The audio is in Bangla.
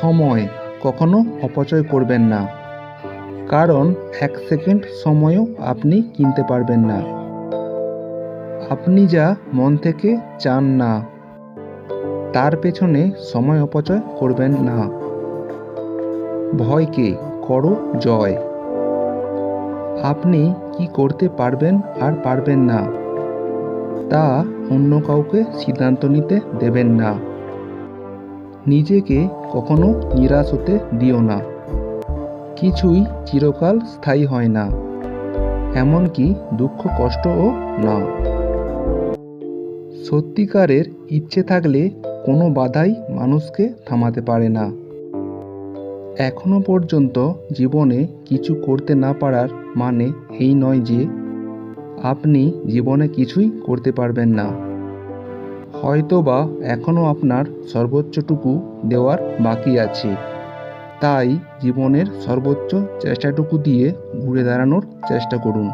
সময় কখনো অপচয় করবেন না। কারণ এক সেকেন্ড সময়ও আপনি কিনতে পারবেন না। আপনি যা মন থেকে চান না, তার পেছনে সময় অপচয় করবেন না। ভয়কে করো জয়। আপনি কি করতে পারবেন আর পারবেন না, তা অন্য কাউকে সিদ্ধান্ত নিতে দেবেন না। নিজেকে কখনো নিরাশ হতে দিও না। কিছুই চিরকাল স্থায়ী হয় না, এমনকি দুঃখ কষ্টও না। সত্যিকারের ইচ্ছে থাকলে কোনো বাধাই মানুষকে থামাতে পারে না। এখনও পর্যন্ত জীবনে কিছু করতে না পারার মানে এই নয় যে, আপনি জীবনে কিছুই করতে পারবেন না। হয়তোবা এখনও আপনার সর্বোচ্চটুকু দেওয়ার বাকি আছে। তাই জীবনের সর্বোচ্চ চেষ্টাটুকু দিয়ে ঘুরে দাঁড়ানোর চেষ্টা করুন।